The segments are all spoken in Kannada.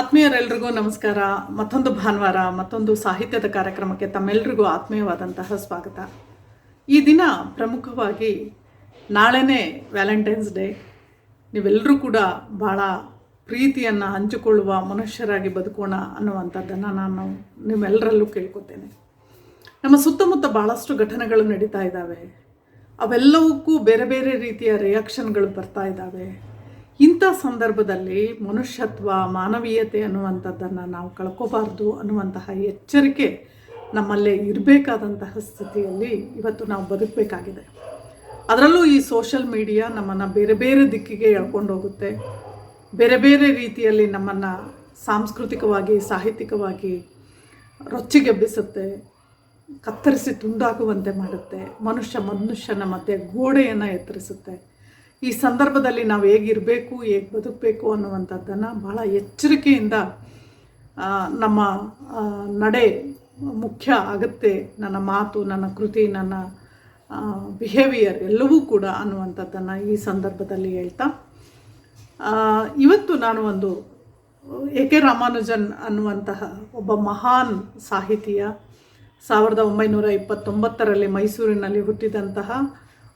ಆತ್ಮೀಯರೆಲ್ರಿಗೂ ನಮಸ್ಕಾರ. ಮತ್ತೊಂದು ಭಾನುವಾರ, ಮತ್ತೊಂದು ಸಾಹಿತ್ಯದ ಕಾರ್ಯಕ್ರಮಕ್ಕೆ ತಮ್ಮೆಲ್ಲರಿಗೂ ಆತ್ಮೀಯವಾದಂತಹ ಸ್ವಾಗತ. ಈ ದಿನ ಪ್ರಮುಖವಾಗಿ ನಾಳೆನೇ ವ್ಯಾಲೆಂಟೈನ್ಸ್ ಡೇ. ನೀವೆಲ್ಲರೂ ಕೂಡ ಭಾಳ ಪ್ರೀತಿಯನ್ನು ಹಂಚಿಕೊಳ್ಳುವ, ಮನುಷ್ಯರಾಗಿ ಬದುಕೋಣ ಅನ್ನುವಂಥದ್ದನ್ನು ನಾನು ನಿಮ್ಮೆಲ್ಲರಲ್ಲೂ ಕೇಳ್ಕೊತೇನೆ. ನಮ್ಮ ಸುತ್ತಮುತ್ತ ಭಾಳಷ್ಟು ಘಟನೆಗಳು ನಡೀತಾ ಇದ್ದಾವೆ ಅವೆಲ್ಲವಕ್ಕೂ ಬೇರೆ ಬೇರೆ ರೀತಿಯ ರಿಯಾಕ್ಷನ್ಗಳು ಬರ್ತಾ ಇದ್ದಾವೆ ಇಂಥ ಸಂದರ್ಭದಲ್ಲಿ ಮನುಷ್ಯತ್ವ, ಮಾನವೀಯತೆ ಅನ್ನುವಂಥದ್ದನ್ನು ನಾವು ಕಳ್ಕೋಬಾರ್ದು ಅನ್ನುವಂತಹ ಎಚ್ಚರಿಕೆ ನಮ್ಮಲ್ಲೇ ಇರಬೇಕಾದಂತಹ ಸ್ಥಿತಿಯಲ್ಲಿ ಇವತ್ತು ನಾವು ಬದುಕಬೇಕಾಗಿದೆ. ಅದರಲ್ಲೂ ಈ ಸೋಷಲ್ ಮೀಡಿಯಾ ನಮ್ಮನ್ನು ಬೇರೆ ಬೇರೆ ದಿಕ್ಕಿಗೆ ಎಳ್ಕೊಂಡು ಹೋಗುತ್ತೆ. ಬೇರೆ ಬೇರೆ ರೀತಿಯಲ್ಲಿ ನಮ್ಮನ್ನು ಸಾಂಸ್ಕೃತಿಕವಾಗಿ, ಸಾಹಿತ್ಯಿಕವಾಗಿ ರೊಚ್ಚಿಗೆಬ್ಬಿಸುತ್ತೆ ಕತ್ತರಿಸಿ ತುಂಡಾಗುವಂತೆ ಮಾಡುತ್ತೆ, ಮನುಷ್ಯ ಮನುಷ್ಯನ ಮತ್ತೆ ಗೋಡೆಯನ್ನು ಎತ್ತರಿಸುತ್ತೆ. ಈ ಸಂದರ್ಭದಲ್ಲಿ ನಾವು ಹೇಗಿರಬೇಕು, ಹೇಗೆ ಬದುಕಬೇಕು ಅನ್ನುವಂಥದ್ದನ್ನು ಬಹಳ ಎಚ್ಚರಿಕೆಯಿಂದ ನಮ್ಮ ನಡೆ ಮುಖ್ಯ ಆಗುತ್ತೆ, ನನ್ನ ಮಾತು, ನನ್ನ ಕೃತಿ, ನನ್ನ ಬಿಹೇವಿಯರ್ ಎಲ್ಲವೂ ಕೂಡ ಅನ್ನುವಂಥದ್ದನ್ನು ಈ ಸಂದರ್ಭದಲ್ಲಿ ಹೇಳ್ತಾ ಇವತ್ತು ನಾನು ಒಂದು ಎ ಕೆ ರಾಮಾನುಜನ್ ಅನ್ನುವಂತಹ ಒಬ್ಬ ಮಹಾನ್ ಸಾಹಿತಿಯ ಸಾವಿರದ ಒಂಬೈನೂರ ಇಪ್ಪತ್ತೊಂಬತ್ತರಲ್ಲಿ ಮೈಸೂರಿನಲ್ಲಿ ಹುಟ್ಟಿದಂತಹ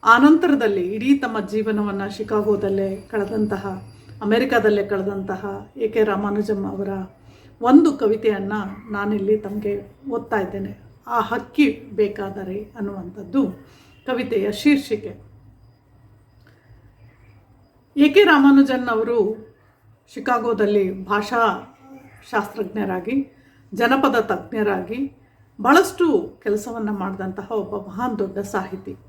ಆನಂತರದಲ್ಲಿ ಇಡೀ ತಮ್ಮ ಜೀವನವನ್ನು ಶಿಕಾಗೋದಲ್ಲೇ ಕಳೆದಂತಹ, ಅಮೆರಿಕಾದಲ್ಲೇ ಕಳೆದಂತಹ ಎ ಕೆ ರಾಮಾನುಜಮ್ ಅವರ ಒಂದು ಕವಿತೆಯನ್ನು ನಾನಿಲ್ಲಿ ತಮಗೆ ಓದ್ತಾ ಇದ್ದೇನೆ. ಆ ಹಕ್ಕಿ ಬೇಕಾದರೆ ಅನ್ನುವಂಥದ್ದು ಕವಿತೆಯ ಶೀರ್ಷಿಕೆ. ಎ ಕೆ ರಾಮಾನುಜನ್ ಅವರು ಶಿಕಾಗೋದಲ್ಲಿ ಭಾಷಾ ಶಾಸ್ತ್ರಜ್ಞರಾಗಿ, ಜನಪದ ತಜ್ಞರಾಗಿ ಭಾಳಷ್ಟು ಕೆಲಸವನ್ನು ಮಾಡಿದಂತಹ ಒಬ್ಬ ಮಹಾನ್ ದೊಡ್ಡ ಸಾಹಿತಿ.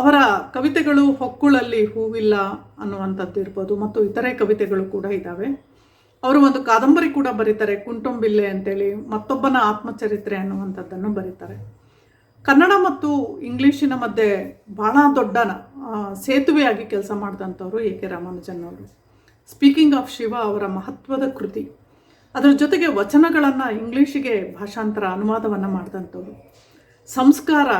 ಅವರ ಕವಿತೆಗಳು ಹೊಕ್ಕುಳಲ್ಲಿ ಹೂವಿಲ್ಲ ಅನ್ನುವಂಥದ್ದು ಇರ್ಬೋದು, ಮತ್ತು ಇತರೆ ಕವಿತೆಗಳು ಕೂಡ ಇದ್ದಾವೆ ಅವರು ಒಂದು ಕಾದಂಬರಿ ಕೂಡ ಬರೀತಾರೆ, ಕುಂಟುಂಬಿಲ್ಲೆ ಅಂತೇಳಿ, ಮತ್ತೊಬ್ಬನ ಆತ್ಮಚರಿತ್ರೆ ಅನ್ನುವಂಥದ್ದನ್ನು ಬರೀತಾರೆ. ಕನ್ನಡ ಮತ್ತು ಇಂಗ್ಲೀಷಿನ ಮಧ್ಯೆ ಭಾಳ ದೊಡ್ಡ ಸೇತುವೆಯಾಗಿ ಕೆಲಸ ಮಾಡಿದಂಥವ್ರು ಎ ಕೆ ರಾಮಾನುಜನ್ ಅವರು. ಸ್ಪೀಕಿಂಗ್ ಆಫ್ ಶಿವ ಅವರ ಮಹತ್ವದ ಕೃತಿ. ಅದರ ಜೊತೆಗೆ ವಚನಗಳನ್ನು ಇಂಗ್ಲೀಷಿಗೆ ಭಾಷಾಂತರ ಅನುವಾದವನ್ನು ಮಾಡಿದಂಥವ್ರು. ಸಂಸ್ಕಾರ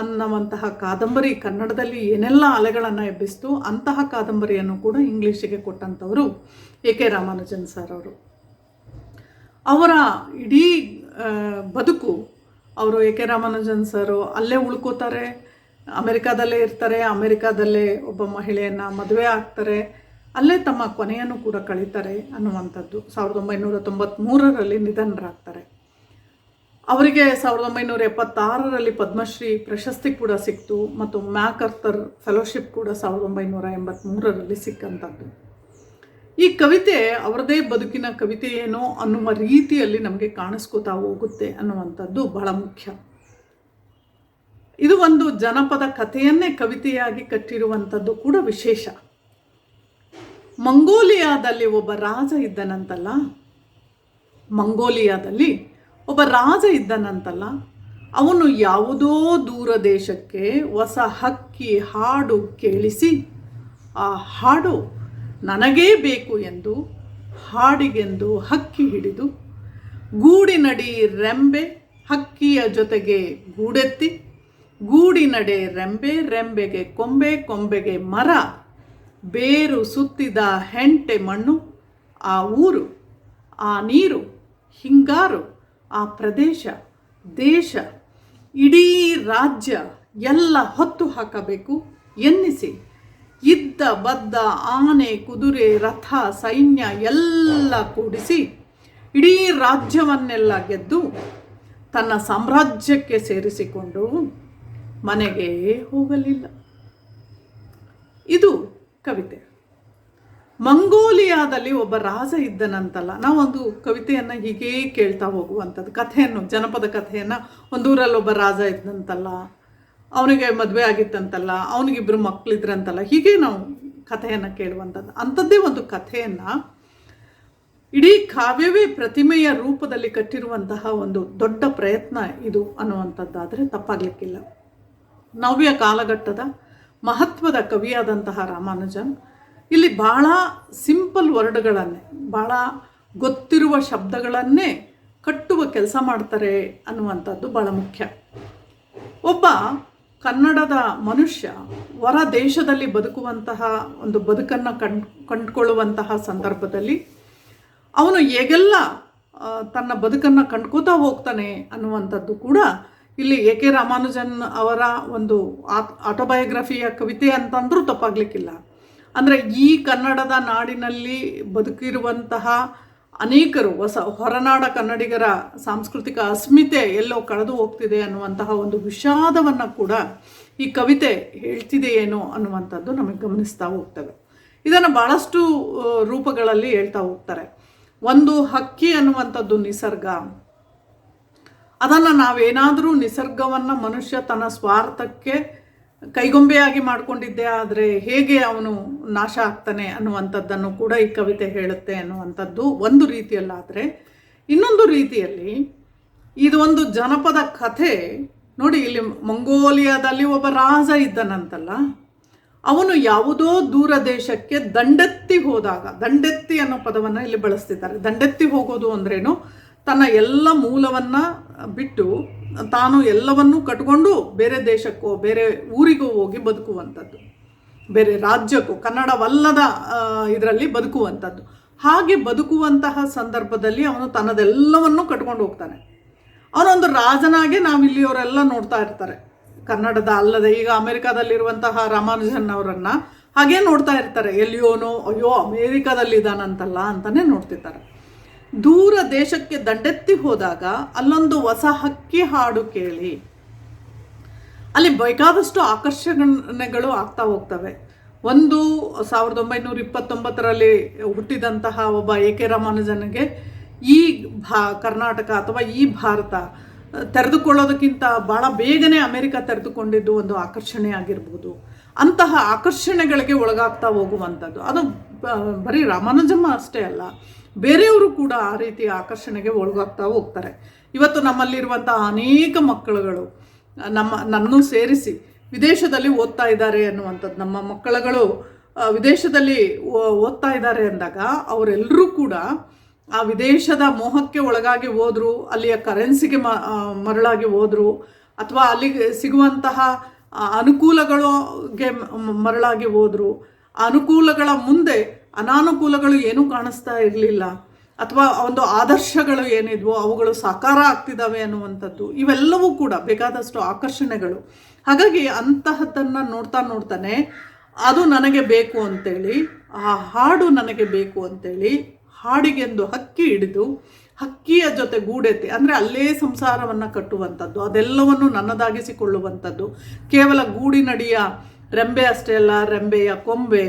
ಅನ್ನುವಂತಹ ಕಾದಂಬರಿ ಕನ್ನಡದಲ್ಲಿ ಏನೆಲ್ಲ ಅಲೆಗಳನ್ನು ಎಬ್ಬಿಸ್ತು, ಅಂತಹ ಕಾದಂಬರಿಯನ್ನು ಕೂಡ ಇಂಗ್ಲೀಷಿಗೆ ಕೊಟ್ಟಂಥವರು ಎ ಕೆ ರಾಮಾನುಜನ್ ಸರ್ ಅವರು. ಅವರ ಇಡೀ ಬದುಕು ಅವರು ಎ ಕೆ ರಾಮಾನುಜನ್ ಸರು ಅಲ್ಲೇ ಉಳ್ಕೋತಾರೆ, ಅಮೆರಿಕಾದಲ್ಲೇ ಇರ್ತಾರೆ, ಅಮೆರಿಕಾದಲ್ಲೇ ಒಬ್ಬ ಮಹಿಳೆಯನ್ನು ಮದುವೆ ಆಗ್ತಾರೆ, ಅಲ್ಲೇ ತಮ್ಮ ಕೊನೆಯನ್ನು ಕೂಡ ಕಳೀತಾರೆ ಅನ್ನುವಂಥದ್ದು. ಸಾವಿರದ ಒಂಬೈನೂರ ತೊಂಬತ್ತ್ಮೂರರಲ್ಲಿ ನಿಧನರಾಗ್ತಾರೆ. ಅವರಿಗೆ ಸಾವಿರದ ಒಂಬೈನೂರ ಎಪ್ಪತ್ತಾರರಲ್ಲಿ ಪದ್ಮಶ್ರೀ ಪ್ರಶಸ್ತಿ ಕೂಡ ಸಿಕ್ತು ಮತ್ತು ಮ್ಯಾಕರ್ತರ್ ಫೆಲೋಶಿಪ್ ಕೂಡ ಸಾವಿರದ ಒಂಬೈನೂರ ಎಂಬತ್ತ್ಮೂರರಲ್ಲಿ ಸಿಕ್ಕಂಥದ್ದು. ಈ ಕವಿತೆ ಅವರದೇ ಬದುಕಿನ ಕವಿತೆ ಏನೋ ಅನ್ನುವ ರೀತಿಯಲ್ಲಿ ನಮಗೆ ಕಾಣಿಸ್ಕೋತಾ ಹೋಗುತ್ತೆ ಅನ್ನುವಂಥದ್ದು ಬಹಳ ಮುಖ್ಯ. ಇದು ಒಂದು ಜನಪದ ಕಥೆಯನ್ನೇ ಕವಿತೆಯಾಗಿ ಕಟ್ಟಿರುವಂಥದ್ದು ಕೂಡ ವಿಶೇಷ. ಮಂಗೋಲಿಯಾದಲ್ಲಿ ಒಬ್ಬ ರಾಜ ಇದ್ದನಂತಲ್ಲ, ಮಂಗೋಲಿಯಾದಲ್ಲಿ ಒಬ್ಬ ರಾಜ ಇದ್ದನಂತಲ್ಲ, ಅವನು ಯಾವುದೋ ದೂರ ದೇಶಕ್ಕೆ ಹೊಸ ಹಕ್ಕಿ, ಹಾಡು ಕೇಳಿಸಿ, ಆ ಹಾಡು ನನಗೇ ಬೇಕು ಎಂದು ಹಾಡಿಗೆಂದು ಹಕ್ಕಿ ಹಿಡಿದು ಗೂಡಿನಡಿ ರೆಂಬೆ ಹಕ್ಕಿಯ ಜೊತೆಗೆ ಗೂಡೆತ್ತಿ, ಗೂಡಿನಡೆ ರೆಂಬೆ ರೆಂಬೆಗೆ ಕೊಂಬೆ ಕೊಂಬೆಗೆ ಮರ, ಬೇರು ಸುತ್ತಿದ ಹೆಂಟೆ ಮಣ್ಣು, ಆ ಊರು, ಆ ನೀರು, ಹಿಂಗಾರು. ಆ ಪ್ರದೇಶ, ದೇಶ, ಇಡೀ ರಾಜ್ಯ ಎಲ್ಲ ಹೊತ್ತು ಹಾಕಬೇಕು ಎನ್ನಿಸಿ. ಇದ್ದ, ಬದ್ದ, ಆನೆ, ಕುದುರೆ, ರಥ, ಸೈನ್ಯ ಎಲ್ಲ ಕೂಡಿಸಿ ಇಡೀ ರಾಜ್ಯವನ್ನೆಲ್ಲ ಗೆದ್ದು ತನ್ನ ಸಾಮ್ರಾಜ್ಯಕ್ಕೆ ಸೇರಿಸಿಕೊಂಡು ಮನೆಗೆ ಹೋಗಲಿಲ್ಲ. ಇದು ಕವಿತೆ. ಮಂಗೋಲಿಯಾದಲ್ಲಿ ಒಬ್ಬ ರಾಜ ಇದ್ದನಂತಲ್ಲ, ನಾವೊಂದು ಕವಿತೆಯನ್ನು ಹೀಗೆ ಕೇಳ್ತಾ ಹೋಗುವಂಥದ್ದು, ಕಥೆಯನ್ನು, ಜನಪದ ಕಥೆಯನ್ನು ಒಂದೂರಲ್ಲಿ ಒಬ್ಬ ರಾಜ ಇದ್ದಂತಲ್ಲ, ಅವನಿಗೆ ಮದುವೆ ಆಗಿತ್ತಂತಲ್ಲ ಅವನಿಗಿಬ್ಬರು ಮಕ್ಕಳಿದ್ರಂತಲ್ಲ ಹೀಗೆ ನಾವು ಕಥೆಯನ್ನು ಕೇಳುವಂಥದ್ದು. ಅಂಥದ್ದೇ ಒಂದು ಕಥೆಯನ್ನು ಇಡೀ ಕಾವ್ಯವೇ ಪ್ರತಿಮೆಯ ರೂಪದಲ್ಲಿ ಕಟ್ಟಿರುವಂತಹ ಒಂದು ದೊಡ್ಡ ಪ್ರಯತ್ನ ಇದು ಅನ್ನುವಂಥದ್ದಾದರೆ ತಪ್ಪಾಗಲಿಕ್ಕಿಲ್ಲ. ನವ್ಯ ಕಾಲಘಟ್ಟದ ಮಹತ್ವದ ಕವಿಯಾದಂತಹ ರಾಮಾನುಜನ್ ಇಲ್ಲಿ ಭಾಳ ಸಿಂಪಲ್ ವರ್ಡ್ಗಳನ್ನೇ ಭಾಳ ಗೊತ್ತಿರುವ ಶಬ್ದಗಳನ್ನೇ ಕಟ್ಟುವ ಕೆಲಸ ಮಾಡ್ತಾರೆ ಅನ್ನುವಂಥದ್ದು ಭಾಳ ಮುಖ್ಯ. ಒಬ್ಬ ಕನ್ನಡದ ಮನುಷ್ಯ ಹೊರ ದೇಶದಲ್ಲಿ ಬದುಕುವಂತಹ ಒಂದು ಬದುಕನ್ನು ಕಣ್ ಕಂಡುಕೊಳ್ಳುವಂತಹ ಸಂದರ್ಭದಲ್ಲಿ ಅವನು ಹೇಗೆಲ್ಲ ತನ್ನ ಬದುಕನ್ನು ಕಂಡ್ಕೋತಾ ಹೋಗ್ತಾನೆ ಅನ್ನುವಂಥದ್ದು ಕೂಡ ಇಲ್ಲಿ ಎ ಕೆ ರಾಮಾನುಜನ್ ಅವರ ಒಂದು ಆಟೋಬಯೋಗ್ರಫಿಯ ಕವಿತೆ ಅಂತಂದರೂ ತಪ್ಪಾಗಲಿಕ್ಕಿಲ್ಲ. ಅಂದರೆ ಈ ಕನ್ನಡದ ನಾಡಿನಲ್ಲಿ ಬದುಕಿರುವಂತಹ ಅನೇಕರು, ಹೊಸ ಹೊರನಾಡ ಕನ್ನಡಿಗರ ಸಾಂಸ್ಕೃತಿಕ ಅಸ್ಮಿತೆ ಎಲ್ಲೋ ಕಳೆದು ಹೋಗ್ತಿದೆ ಅನ್ನುವಂತಹ ಒಂದು ವಿಷಾದವನ್ನು ಕೂಡ ಈ ಕವಿತೆ ಹೇಳ್ತಿದೆಯೇನೋ ಅನ್ನುವಂಥದ್ದು ನಮಗೆ ಗಮನಿಸ್ತಾ ಹೋಗ್ತವೆ. ಇದನ್ನು ಭಾಳಷ್ಟು ರೂಪಗಳಲ್ಲಿ ಹೇಳ್ತಾ ಹೋಗ್ತಾರೆ. ಒಂದು ಹಕ್ಕಿ ಅನ್ನುವಂಥದ್ದು ನಿಸರ್ಗ. ಅದನ್ನು ನಾವೇನಾದರೂ ನಿಸರ್ಗವನ್ನು ಮನುಷ್ಯ ತನ್ನ ಸ್ವಾರ್ಥಕ್ಕೆ ಕೈಗೊಂಬೆಯಾಗಿ ಮಾಡಿಕೊಂಡಿದ್ದೆ, ಆದರೆ ಹೇಗೆ ಅವನು ನಾಶ ಆಗ್ತಾನೆ ಅನ್ನುವಂಥದ್ದನ್ನು ಕೂಡ ಈ ಕವಿತೆ ಹೇಳುತ್ತೆ ಅನ್ನುವಂಥದ್ದು ಒಂದು ರೀತಿಯಲ್ಲಾದರೆ, ಇನ್ನೊಂದು ರೀತಿಯಲ್ಲಿ ಇದು ಒಂದು ಜನಪದ ಕಥೆ. ನೋಡಿ, ಇಲ್ಲಿ ಮಂಗೋಲಿಯಾದಲ್ಲಿ ಒಬ್ಬ ರಾಜ ಇದ್ದನಂತಲ್ಲ, ಅವನು ಯಾವುದೋ ದೂರ ದೇಶಕ್ಕೆ ದಂಡೆತ್ತಿ ಹೋದಾಗ, ದಂಡೆತ್ತಿ ಅನ್ನೋ ಪದವನ್ನು ಇಲ್ಲಿ ಬಳಸ್ತಿದ್ದಾರೆ. ದಂಡೆತ್ತಿ ಹೋಗೋದು ಅಂದ್ರೇನು? ತನ್ನ ಎಲ್ಲ ಮೂಲವನ್ನು ಬಿಟ್ಟು ತಾನು ಎಲ್ಲವನ್ನೂ ಕಟ್ಕೊಂಡು ಬೇರೆ ದೇಶಕ್ಕೋ, ಬೇರೆ ಊರಿಗೋ ಹೋಗಿ ಬದುಕುವಂಥದ್ದು. ಬೇರೆ ರಾಜ್ಯಕ್ಕೂ, ಕನ್ನಡವಲ್ಲದ ಇದರಲ್ಲಿ ಬದುಕುವಂಥದ್ದು. ಹಾಗೆ ಬದುಕುವಂತಹ ಸಂದರ್ಭದಲ್ಲಿ ಅವನು ತನ್ನದೆಲ್ಲವನ್ನೂ ಕಟ್ಕೊಂಡು ಹೋಗ್ತಾನೆ. ಅವನೊಂದು ರಾಜನಾಗೆ ನಾವು ಇಲ್ಲಿಯವರೆಲ್ಲ ನೋಡ್ತಾ ಇರ್ತಾರೆ. ಕನ್ನಡದ ಅಲ್ಲದೆ ಈಗ ಅಮೆರಿಕಾದಲ್ಲಿರುವಂತಹ ರಾಮಾನುಜನ್ ಅವರನ್ನು ಹಾಗೇ ನೋಡ್ತಾ ಇರ್ತಾರೆ. ಎಲ್ಲಿಯೋನೋ, ಅಯ್ಯೋ, ಅಮೇರಿಕಾದಲ್ಲಿದ್ದಾನಂತಲ್ಲ ಅಂತಲೇ ನೋಡ್ತಿರ್ತಾರೆ. ದೂರ ದೇಶಕ್ಕೆ ದಂಡೆತ್ತಿ ಹೋದಾಗ ಅಲ್ಲೊಂದು ಹೊಸ ಹಕ್ಕಿ ಹಾಡು ಕೇಳಿ. ಅಲ್ಲಿ ಬೇಕಾದಷ್ಟು ಆಕರ್ಷಣೆಗಳು ಆಗ್ತಾ ಹೋಗ್ತವೆ. ಒಂದು ಸಾವಿರದ ಒಂಬೈನೂರ ಇಪ್ಪತ್ತೊಂಬತ್ತರಲ್ಲಿ ಹುಟ್ಟಿದಂತಹ ಒಬ್ಬ ಎ ಕೆ ರಾಮಾನುಜನಿಗೆ ಈ ಭಾ, ಕರ್ನಾಟಕ ಅಥವಾ ಈ ಭಾರತ ತೆರೆದುಕೊಳ್ಳೋದಕ್ಕಿಂತ ಭಾಳ ಬೇಗನೆ ಅಮೆರಿಕ ತೆರೆದುಕೊಂಡಿದ್ದು ಒಂದು ಆಕರ್ಷಣೆ ಆಗಿರ್ಬೋದು. ಅಂತಹ ಆಕರ್ಷಣೆಗಳಿಗೆ ಒಳಗಾಗ್ತಾ ಹೋಗುವಂಥದ್ದು. ಅದು ಬರೀ ರಾಮಾನುಜಮ್ಮ ಅಷ್ಟೇ ಅಲ್ಲ. ಬೇರೆಯವರು ಕೂಡ ಆ ರೀತಿ ಆಕರ್ಷಣೆಗೆ ಒಳಗಾಗ್ತಾ ಹೋಗ್ತಾರೆ. ಇವತ್ತು ನಮ್ಮಲ್ಲಿರುವಂಥ ಅನೇಕ ಮಕ್ಕಳುಗಳು, ನಮ್ಮ ನನ್ನೂ ಸೇರಿಸಿ ವಿದೇಶದಲ್ಲಿ ಓದ್ತಾ ಇದ್ದಾರೆ ಅನ್ನುವಂಥದ್ದು ನಮ್ಮ ಮಕ್ಕಳುಗಳು ವಿದೇಶದಲ್ಲಿ ಓದ್ತಾ ಇದ್ದಾರೆ ಅಂದಾಗ ಅವರೆಲ್ಲರೂ ಕೂಡ ಆ ವಿದೇಶದ ಮೋಹಕ್ಕೆ ಒಳಗಾಗಿ ಹೋದರು, ಅಲ್ಲಿಯ ಕರೆನ್ಸಿಗೆ ಮರಳಾಗಿ ಹೋದರು, ಅಥವಾ ಅಲ್ಲಿಗೆ ಸಿಗುವಂತಹ ಅನುಕೂಲಗಳಿಗೆ ಮರಳಾಗಿ ಹೋದರು. ಅನುಕೂಲಗಳ ಮುಂದೆ ಅನಾನುಕೂಲಗಳು ಏನೂ ಕಾಣಿಸ್ತಾ ಇರಲಿಲ್ಲ. ಅಥವಾ ಒಂದು ಆದರ್ಶಗಳು ಏನಿದ್ವೋ ಅವುಗಳು ಸಾಕಾರ ಆಗ್ತಿದ್ದಾವೆ ಅನ್ನುವಂಥದ್ದು. ಇವೆಲ್ಲವೂ ಕೂಡ ಬೇಕಾದಷ್ಟು ಆಕರ್ಷಣೆಗಳು. ಹಾಗಾಗಿ ಅಂತಹದ್ದನ್ನು ನೋಡ್ತಾ ನೋಡ್ತಾನೆ, ಅದು ನನಗೆ ಬೇಕು ಅಂತೇಳಿ, ಆ ಹಾಡು ನನಗೆ ಬೇಕು ಅಂತೇಳಿ ಹಾಡಿಗೆಂದು ಹಕ್ಕಿ ಹಿಡಿದು, ಹಕ್ಕಿಯ ಜೊತೆ ಗೂಡೆತ್ತಿ, ಅಂದರೆ ಅಲ್ಲೇ ಸಂಸಾರವನ್ನು ಕಟ್ಟುವಂಥದ್ದು, ಅದೆಲ್ಲವನ್ನು ನನ್ನದಾಗಿಸಿಕೊಳ್ಳುವಂಥದ್ದು. ಕೇವಲ ಗೂಡಿನಡಿಯ ರೆಂಬೆ ಅಷ್ಟೇ ಅಲ್ಲ, ರೆಂಬೆಯ ಕೊಂಬೆ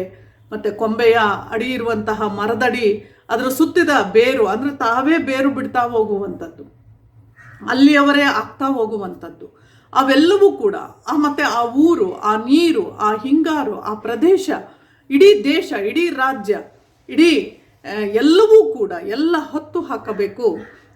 ಮತ್ತು ಕೊಂಬೆಯ ಅಡಿ ಇರುವಂತಹ ಮರದಡಿ, ಅದರ ಸುತ್ತಿದ ಬೇರು, ಅಂದರೆ ತಾವೇ ಬೇರು ಬಿಡ್ತಾ ಹೋಗುವಂಥದ್ದು. ಅಲ್ಲಿಯವರೇ ಆಗ್ತಾ ಹೋಗುವಂಥದ್ದು. ಅವೆಲ್ಲವೂ ಕೂಡ, ಆ ಮತ್ತೆ ಆ ಊರು, ಆ ನೀರು, ಆ ಹಿಂಗಾರು, ಆ ಪ್ರದೇಶ, ಇಡೀ ದೇಶ, ಇಡೀ ರಾಜ್ಯ, ಇಡೀ ಎಲ್ಲವೂ ಕೂಡ ಎಲ್ಲ ಹೊತ್ತು ಹಾಕಬೇಕು.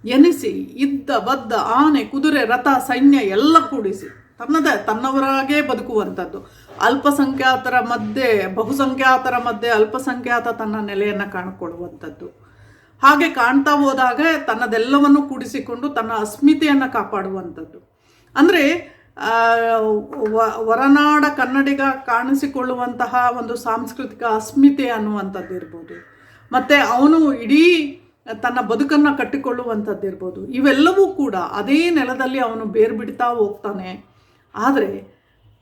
ಎನಿಸಿ ಇದ್ದ, ಬದ್ದ, ಆನೆ, ಕುದುರೆ, ರಥ, ಸೈನ್ಯ ಎಲ್ಲ ಕೂಡಿಸಿ, ತನ್ನದ, ತನ್ನವರಾಗೇ ಬದುಕುವಂಥದ್ದು. ಅಲ್ಪಸಂಖ್ಯಾತರ ಮಧ್ಯೆ, ಬಹುಸಂಖ್ಯಾತರ ಮಧ್ಯೆ ಅಲ್ಪಸಂಖ್ಯಾತ ತನ್ನ ನೆಲೆಯನ್ನು ಕಾಣಿಕೊಳ್ಳುವಂಥದ್ದು. ಹಾಗೆ ಕಾಣ್ತಾ ಹೋದಾಗ ತನ್ನದೆಲ್ಲವನ್ನು ಕೂಡಿಸಿಕೊಂಡು ತನ್ನ ಅಸ್ಮಿತೆಯನ್ನು ಕಾಪಾಡುವಂಥದ್ದು. ಅಂದರೆ ಹೊರನಾಡ ಕನ್ನಡಿಗ ಕಾಣಿಸಿಕೊಳ್ಳುವಂತಹ ಒಂದು ಸಾಂಸ್ಕೃತಿಕ ಅಸ್ಮಿತೆ ಅನ್ನುವಂಥದ್ದು ಇರ್ಬೋದು. ಮತ್ತು ಅವನು ಇಡೀ ತನ್ನ ಬದುಕನ್ನು ಕಟ್ಟಿಕೊಳ್ಳುವಂಥದ್ದಿರ್ಬೋದು ಇವೆಲ್ಲವೂ ಕೂಡ ಅದೇ ನೆಲದಲ್ಲಿ ಅವನು ಬೇರ್ಬಿಡ್ತಾ ಹೋಗ್ತಾನೆ. ಆದರೆ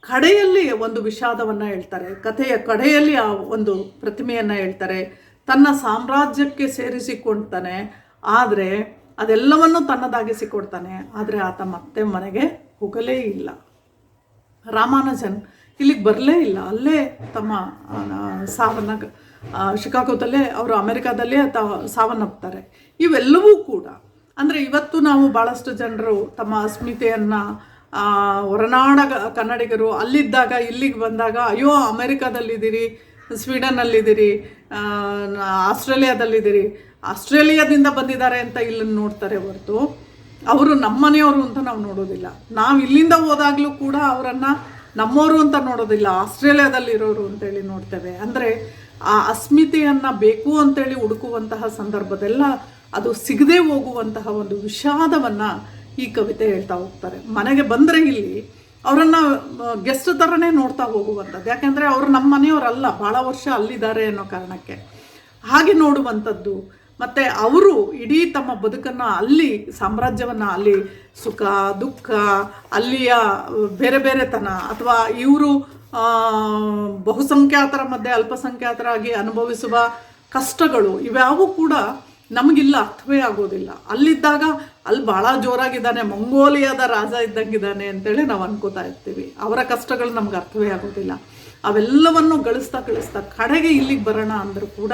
ಕಡೆಯಲ್ಲಿ ಒಂದು ವಿಷಾದವನ್ನು ಹೇಳ್ತಾರೆ, ಕಥೆಯ ಕಡೆಯಲ್ಲಿ ಆ ಒಂದು ಪ್ರತಿಮೆಯನ್ನು ಹೇಳ್ತಾರೆ, ತನ್ನ ಸಾಮ್ರಾಜ್ಯಕ್ಕೆ ಸೇರಿಸಿಕೊಳ್ತಾನೆ, ಆದರೆ ಅದೆಲ್ಲವನ್ನು ತನ್ನದಾಗಿಸಿಕೊಡ್ತಾನೆ ಆದರೆ ಆತ ಮತ್ತೆ ಮನೆಗೆ ಹೋಗಲೇ ಇಲ್ಲ. ರಾಮಾನುಜನ್ ಇಲ್ಲಿಗೆ ಬರಲೇ ಇಲ್ಲ, ಅಲ್ಲೇ ತಮ್ಮ ಸಾವನ್ನ ಶಿಕಾಗೋದಲ್ಲೇ ಅವರು ಅಮೆರಿಕಾದಲ್ಲೇ ತ ಸಾವನ್ನಪ್ತಾರೆ. ಇವೆಲ್ಲವೂ ಕೂಡ, ಅಂದರೆ ಇವತ್ತು ನಾವು ಭಾಳಷ್ಟು ಜನರು ತಮ್ಮ ಅಸ್ಮಿತೆಯನ್ನು ಹೊರನಾಡ ಕನ್ನಡಿಗರು ಅಲ್ಲಿದ್ದಾಗ, ಇಲ್ಲಿಗೆ ಬಂದಾಗ, ಅಯ್ಯೋ, ಅಮೇರಿಕಾದಲ್ಲಿದ್ದೀರಿ ಸ್ವೀಡನ್ನಲ್ಲಿದ್ದೀರಿ ಆಸ್ಟ್ರೇಲಿಯಾದಲ್ಲಿದ್ದೀರಿ, ಆಸ್ಟ್ರೇಲಿಯಾದಿಂದ ಬಂದಿದ್ದಾರೆ ಅಂತ ಇಲ್ಲಿ ನೋಡ್ತಾರೆ ಹೊರತು, ಅವರು ನಮ್ಮನೆಯವರು ಅಂತ ನಾವು ನೋಡೋದಿಲ್ಲ. ನಾವು ಇಲ್ಲಿಂದ ಹೋದಾಗಲೂ ಕೂಡ ಅವರನ್ನು ನಮ್ಮವರು ಅಂತ ನೋಡೋದಿಲ್ಲ, ಆಸ್ಟ್ರೇಲಿಯಾದಲ್ಲಿರೋರು ಅಂತೇಳಿ ನೋಡ್ತೇವೆ. ಅಂದರೆ ಆ ಅಸ್ಮಿತೆಯನ್ನು ಬೇಕು ಅಂತೇಳಿ ಹುಡುಕುವಂತಹ ಸಂದರ್ಭದೆಲ್ಲ ಅದು ಸಿಗದೆ ಹೋಗುವಂತಹ ಒಂದು ವಿಷಾದವನ್ನು ಈ ಕವಿತೆ ಹೇಳ್ತಾ ಹೋಗ್ತಾರೆ. ಮನೆಗೆ ಬಂದರೆ ಇಲ್ಲಿ ಅವರನ್ನು ಗೆಸ್ಟ್ ಥರನೇ ನೋಡ್ತಾ ಹೋಗುವಂಥದ್ದು. ಯಾಕೆಂದರೆ ಅವರು ನಮ್ಮ ಮನೆಯವರಲ್ಲ ಭಾಳ ವರ್ಷ ಅಲ್ಲಿದ್ದಾರೆ ಅನ್ನೋ ಕಾರಣಕ್ಕೆ. ಹಾಗೆ ನೋಡುವಂಥದ್ದು. ಮತ್ತು ಅವರು ಇಡೀ ತಮ್ಮ ಬದುಕನ್ನು ಅಲ್ಲಿ, ಸಾಮ್ರಾಜ್ಯವನ್ನು ಅಲ್ಲಿ, ಸುಖ, ದುಃಖ, ಅಲ್ಲಿಯ ಬೇರೆ ಬೇರೆತನ ಅಥವಾ ಇವರು ಬಹುಸಂಖ್ಯಾತರ ಮಧ್ಯೆ ಅಲ್ಪಸಂಖ್ಯಾತರಾಗಿ ಅನುಭವಿಸುವ ಕಷ್ಟಗಳು ಇವ್ಯಾವೂ ಕೂಡ ನಮಗಿಲ್ಲ, ಅರ್ಥವೇ ಆಗೋದಿಲ್ಲ. ಅಲ್ಲಿದ್ದಾಗ ಅಲ್ಲಿ ಭಾಳ ಜೋರಾಗಿದ್ದಾನೆ, ಮಂಗೋಲಿಯಾದ ರಾಜ ಇದ್ದಂಗಿದ್ದಾನೆ ಅಂತೇಳಿ ನಾವು ಅನ್ಕೋತಾ ಇರ್ತೀವಿ. ಅವರ ಕಷ್ಟಗಳು ನಮ್ಗೆ ಅರ್ಥವೇ ಆಗೋದಿಲ್ಲ. ಅವೆಲ್ಲವನ್ನು ಗಳಿಸ್ತಾ ಗಳಿಸ್ತಾ ಕಡೆಗೆ ಇಲ್ಲಿಗೆ ಬರೋಣ ಅಂದರೂ ಕೂಡ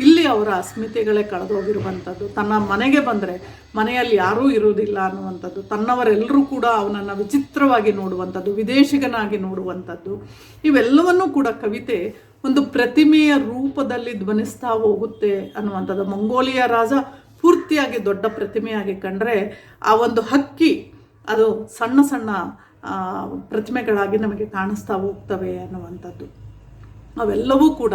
ಇಲ್ಲಿ ಅವರ ಅಸ್ಮಿತೆಗಳೇ ಕಳೆದೋಗಿರುವಂಥದ್ದು. ತನ್ನ ಮನೆಗೆ ಬಂದರೆ ಮನೆಯಲ್ಲಿ ಯಾರೂ ಇರುವುದಿಲ್ಲ ಅನ್ನುವಂಥದ್ದು. ತನ್ನವರೆಲ್ಲರೂ ಕೂಡ ಅವನನ್ನು ವಿಚಿತ್ರವಾಗಿ ನೋಡುವಂಥದ್ದು, ವಿದೇಶಿಗನಾಗಿ ನೋಡುವಂಥದ್ದು. ಇವೆಲ್ಲವನ್ನೂ ಕೂಡ ಕವಿತೆ ಒಂದು ಪ್ರತಿಮೆಯ ರೂಪದಲ್ಲಿ ಧ್ವನಿಸ್ತಾ ಹೋಗುತ್ತೆ ಅನ್ನುವಂಥದ್ದು. ಮಂಗೋಲಿಯಾ ರಾಜ ಪೂರ್ತಿಯಾಗಿ ದೊಡ್ಡ ಪ್ರತಿಮೆಯಾಗಿ ಕಂಡ್ರೆ ಆ ಒಂದು ಹಕ್ಕಿ ಅದು ಸಣ್ಣ ಸಣ್ಣ ಪ್ರತಿಮೆಗಳಾಗಿ ನಮಗೆ ಕಾಣಿಸ್ತಾ ಹೋಗ್ತವೆ ಅನ್ನುವಂಥದ್ದು. ಅವೆಲ್ಲವೂ ಕೂಡ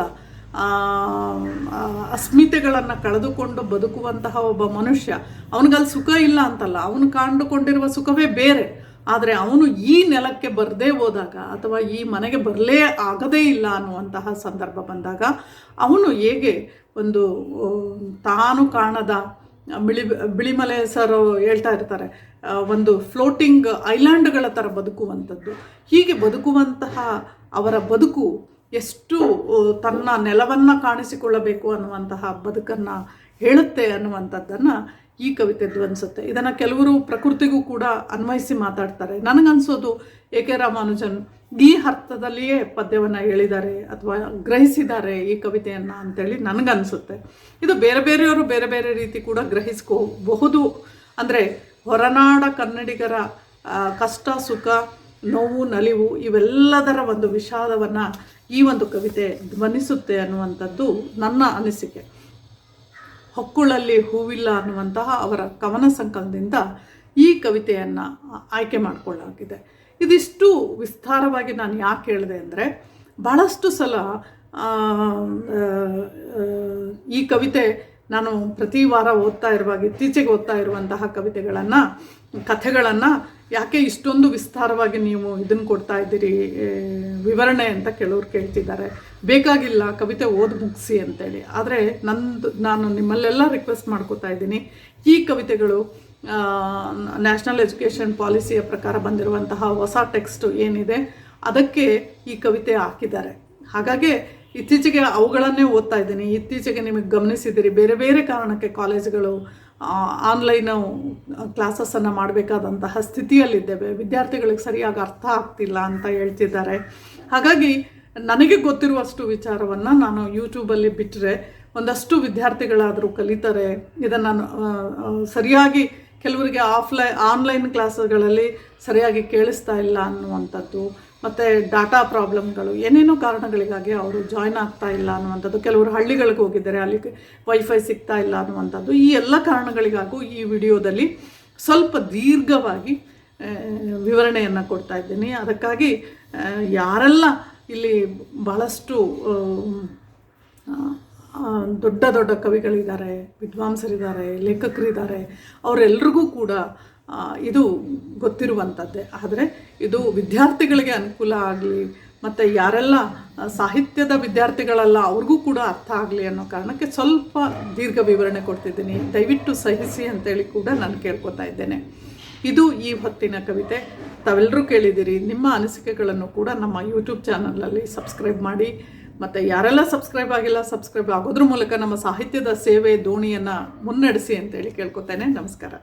ಅಸ್ಮಿತೆಗಳನ್ನು ಕಳೆದುಕೊಂಡು ಬದುಕುವಂತಹ ಒಬ್ಬ ಮನುಷ್ಯ, ಅವನಿಗಲ್ಲಿ ಸುಖ ಇಲ್ಲ ಅಂತಲ್ಲ, ಅವನು ಕಂಡುಕೊಂಡಿರುವ ಸುಖವೇ ಬೇರೆ. ಆದರೆ ಅವನು ಈ ನೆಲಕ್ಕೆ ಬರದೇ ಹೋದಾಗ ಅಥವಾ ಈ ಮನೆಗೆ ಬರಲೇ ಆಗದೇ ಇಲ್ಲ ಅನ್ನುವಂತಹ ಸಂದರ್ಭ ಬಂದಾಗ ಅವನು ಹೇಗೆ ಒಂದು ತಾನು ಕಾಣದ ಬಿಳಿ, ಬಿಳಿಮಲೆ ಸರ್ ಹೇಳ್ತಾ ಇರ್ತಾರೆ ಒಂದು ಫ್ಲೋಟಿಂಗ್ ಐಲ್ಯಾಂಡ್ಗಳ ಥರ ಬದುಕುವಂಥದ್ದು. ಹೀಗೆ ಬದುಕುವಂತಹ ಅವರ ಬದುಕು ಎಷ್ಟು ತನ್ನ ನೆಲವನ್ನು ಕಾಣಿಸಿಕೊಳ್ಳಬೇಕು ಅನ್ನುವಂತಹ ಬದುಕನ್ನು ಹೇಳುತ್ತೆ ಅನ್ನುವಂಥದ್ದನ್ನು ಈ ಕವಿತೆ ಅನಿಸುತ್ತೆ. ಇದನ್ನು ಕೆಲವರು ಪ್ರಕೃತಿಗೂ ಕೂಡ ಅನ್ವಯಿಸಿ ಮಾತಾಡ್ತಾರೆ. ನನಗನ್ಸೋದು ಎ ಕೆ ರಾಮಾನುಜನ್ ಈ ಅರ್ಥದಲ್ಲಿಯೇ ಪದ್ಯವನ್ನು ಹೇಳಿದ್ದಾರೆ ಅಥವಾ ಗ್ರಹಿಸಿದ್ದಾರೆ ಈ ಕವಿತೆಯನ್ನು ಅಂತೇಳಿ ನನಗನ್ಸುತ್ತೆ. ಇದು ಬೇರೆ ಬೇರೆಯವರು ಬೇರೆ ಬೇರೆ ರೀತಿ ಕೂಡ ಗ್ರಹಿಸ್ಕೋಬಹುದು. ಅಂದರೆ ಹೊರನಾಡ ಕನ್ನಡಿಗರ ಕಷ್ಟ, ಸುಖ, ನೋವು, ನಲಿವು ಇವೆಲ್ಲದರ ಒಂದು ವಿಷಾದವನ್ನು ಈ ಒಂದು ಕವಿತೆ ಧ್ವನಿಸುತ್ತೆ ಅನ್ನುವಂಥದ್ದು ನನ್ನ ಅನಿಸಿಕೆ. ಹೊಕ್ಕುಳಲ್ಲಿ ಹೂವಿಲ್ಲ ಅನ್ನುವಂತಹ ಅವರ ಕವನ ಸಂಕಲನದಿಂದ ಈ ಕವಿತೆಯನ್ನು ಆಯ್ಕೆ ಮಾಡಿಕೊಳ್ಳಾಗಿದೆ ಇದಿಷ್ಟು ವಿಸ್ತಾರವಾಗಿ ನಾನು ಯಾಕೆ ಹೇಳಿದೆ ಅಂದರೆ ಭಾಳಷ್ಟು ಸಲ ಈ ಕವಿತೆ ನಾನು ಪ್ರತಿ ವಾರ ಓದ್ತಾ ಇರುವಾಗ, ಇತ್ತೀಚೆಗೆ ಓದ್ತಾ ಇರುವಂತಹ ಕವಿತೆಗಳನ್ನು, ಕಥೆಗಳನ್ನು ಯಾಕೆ ಇಷ್ಟೊಂದು ವಿಸ್ತಾರವಾಗಿ ನೀವು ಇದನ್ನು ಕೊಡ್ತಾ ಇದ್ದೀರಿ ವಿವರಣೆ ಅಂತ ಕೆಲವ್ರು ಕೇಳ್ತಿದ್ದಾರೆ. ಬೇಕಾಗಿಲ್ಲ ಕವಿತೆ ಓದ್ ಮುಗಿಸಿ ಅಂತೇಳಿ. ಆದರೆ ನಂದು, ನಾನು ನಿಮ್ಮಲ್ಲೆಲ್ಲ ರಿಕ್ವೆಸ್ಟ್ ಮಾಡ್ಕೋತಾ ಇದ್ದೀನಿ. ಈ ಕವಿತೆಗಳು ನ್ಯಾಷನಲ್ ಎಜುಕೇಷನ್ ಪಾಲಿಸಿಯ ಪ್ರಕಾರ ಬಂದಿರುವಂತಹ ಹೊಸ ಟೆಕ್ಸ್ಟ್ ಏನಿದೆ, ಅದಕ್ಕೆ ಈ ಕವಿತೆ ಹಾಕಿದ್ದಾರೆ. ಹಾಗಾಗಿ ಇತ್ತೀಚೆಗೆ ಅವುಗಳನ್ನೇ ಓದ್ತಾ ಇದ್ದೀನಿ. ಇತ್ತೀಚೆಗೆ ನಿಮಗೆ ಗಮನಿಸಿದ್ದೀರಿ, ಬೇರೆ ಬೇರೆ ಕಾರಣಕ್ಕೆ ಕಾಲೇಜುಗಳು ಆನ್ಲೈನು ಕ್ಲಾಸಸ್ಸನ್ನು ಮಾಡಬೇಕಾದಂತಹ ಸ್ಥಿತಿಯಲ್ಲಿದ್ದೇವೆ. ವಿದ್ಯಾರ್ಥಿಗಳಿಗೆ ಸರಿಯಾಗಿ ಅರ್ಥ ಆಗ್ತಿಲ್ಲ ಅಂತ ಹೇಳ್ತಿದ್ದಾರೆ. ಹಾಗಾಗಿ ನನಗೆ ಗೊತ್ತಿರುವಷ್ಟು ವಿಚಾರವನ್ನು ನಾನು ಯೂಟ್ಯೂಬಲ್ಲಿ ಬಿಟ್ಟರೆ ಒಂದಷ್ಟು ವಿದ್ಯಾರ್ಥಿಗಳಾದರೂ ಕಲಿತಾರೆ, ಇದನ್ನು ಸರಿಯಾಗಿ ಕೆಲವರಿಗೆ ಆಫ್ಲೈ ಆನ್ಲೈನ್ ಕ್ಲಾಸ್ಗಳಲ್ಲಿ ಸರಿಯಾಗಿ ಕೇಳಿಸ್ತಾ ಇಲ್ಲ ಅನ್ನುವಂಥದ್ದು. ಮತ್ತು ಡಾಟಾ ಪ್ರಾಬ್ಲಮ್ಗಳು, ಏನೇನೋ ಕಾರಣಗಳಿಗಾಗಿ ಅವರು ಜಾಯ್ನ್ ಆಗ್ತಾ ಇಲ್ಲ ಅನ್ನುವಂಥದ್ದು, ಕೆಲವರು ಹಳ್ಳಿಗಳಿಗೆ ಹೋಗಿದ್ದಾರೆ, ಅಲ್ಲಿ ವೈಫೈ ಸಿಗ್ತಾ ಇಲ್ಲ ಅನ್ನುವಂಥದ್ದು, ಈ ಎಲ್ಲ ಕಾರಣಗಳಿಗಾಗೂ ಈ ವಿಡಿಯೋದಲ್ಲಿ ಸ್ವಲ್ಪ ದೀರ್ಘವಾಗಿ ವಿವರಣೆಯನ್ನು ಕೊಡ್ತಾ ಇದ್ದೀನಿ. ಅದಕ್ಕಾಗಿ ಯಾರೆಲ್ಲ ಇಲ್ಲಿ ಭಾಳಷ್ಟು ದೊಡ್ಡ ದೊಡ್ಡ ಕವಿಗಳಿದ್ದಾರೆ, ವಿದ್ವಾಂಸರಿದ್ದಾರೆ, ಲೇಖಕರಿದ್ದಾರೆ, ಅವರೆಲ್ರಿಗೂ ಕೂಡ ಇದು ಗೊತ್ತಿರುವಂಥದ್ದೇ ಆದರೆ ಇದು ವಿದ್ಯಾರ್ಥಿಗಳಿಗೆ ಅನುಕೂಲ ಆಗಲಿ, ಮತ್ತು ಯಾರೆಲ್ಲ ಸಾಹಿತ್ಯದ ವಿದ್ಯಾರ್ಥಿಗಳಲ್ಲ, ಅವ್ರಿಗೂ ಕೂಡ ಅರ್ಥ ಆಗಲಿ ಅನ್ನೋ ಕಾರಣಕ್ಕೆ ಸ್ವಲ್ಪ ದೀರ್ಘ ವಿವರಣೆ ಕೊಡ್ತಿದ್ದೀನಿ. ದಯವಿಟ್ಟು ಸಹಿಸಿ ಅಂತೇಳಿ ಕೂಡ ನಾನು ಕೇಳ್ಕೊತಾ ಇದ್ದೇನೆ. ಇದು ಈ ಹೊತ್ತಿನ ಕವಿತೆ. ತಾವೆಲ್ಲರೂ ಕೇಳಿದ್ದೀರಿ. ನಿಮ್ಮ ಅನಿಸಿಕೆಗಳನ್ನು ಕೂಡ ನಮ್ಮ ಯೂಟ್ಯೂಬ್ ಚಾನಲಲ್ಲಿ ಸಬ್ಸ್ಕ್ರೈಬ್ ಮಾಡಿ, ಮತ್ತು ಯಾರೆಲ್ಲ ಸಬ್ಸ್ಕ್ರೈಬ್ ಆಗಿಲ್ಲ, ಸಬ್ಸ್ಕ್ರೈಬ್ ಆಗೋದ್ರ ಮೂಲಕ ನಮ್ಮ ಸಾಹಿತ್ಯದ ಸೇವೆ ದೋಣಿಯನ್ನು ಮುನ್ನಡೆಸಿ ಅಂತೇಳಿ ಕೇಳ್ಕೊತೇನೆ. ನಮಸ್ಕಾರ.